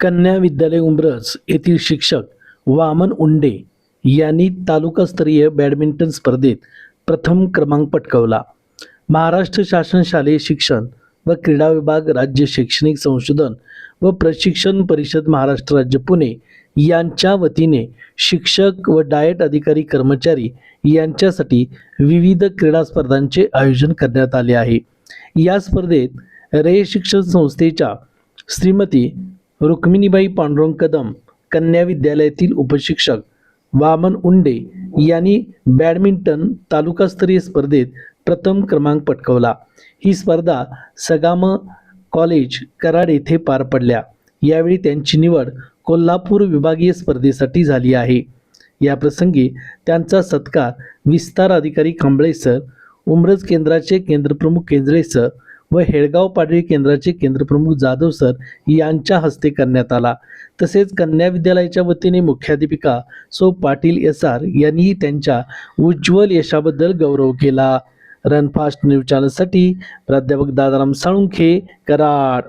कन्या विद्यालय उंब्रज येथील शिक्षक वामन उंडे यांनी तालुकास्तरीय बॅडमिंटन स्पर्धेत प्रथम क्रमांक पटकावला. महाराष्ट्र शासन शालेय शिक्षण व क्रीडा विभाग राज्य शैक्षणिक संशोधन व प्रशिक्षण परिषद महाराष्ट्र राज्य पुणे यांच्या वतीने शिक्षक व डाएट अधिकारी कर्मचारी यांच्यासाठी विविध क्रीडा स्पर्धांचे आयोजन करण्यात आले आहे. या स्पर्धेत रे शिक्षण संस्थेच्या श्रीमती रुक्मिणीबाई पांडुरंग कदम कन्या विद्यालयातील उपशिक्षक वामन उंडे यांनी बॅडमिंटन तालुकास्तरीय स्पर्धेत प्रथम क्रमांक पटकवला. ही स्पर्धा सगाम कॉलेज कराड येथे पार पडल्या. यावेळी त्यांची निवड कोल्हापूर विभागीय स्पर्धेसाठी झाली आहे. या प्रसंगी त्यांचा सत्कार विस्तार अधिकारी कांबळे सर उमरज केंद्राचे केंद्रप्रमुख केंद्रे सर व हेळगाव पाडळी केंद्राचे केंद्रप्रमुख जाधव सर यांच्या हस्ते करण्यात आला. तसेच कन्या विद्यालयाच्या वतीने मुख्याध्यापिका सो पाटील एस आर यांनीही त्यांच्या उज्ज्वल यशाबद्दल गौरव केला. रनफास्ट न्यूज चॅनलसाठी प्राध्यापक दादाराम साळुंखे कराड.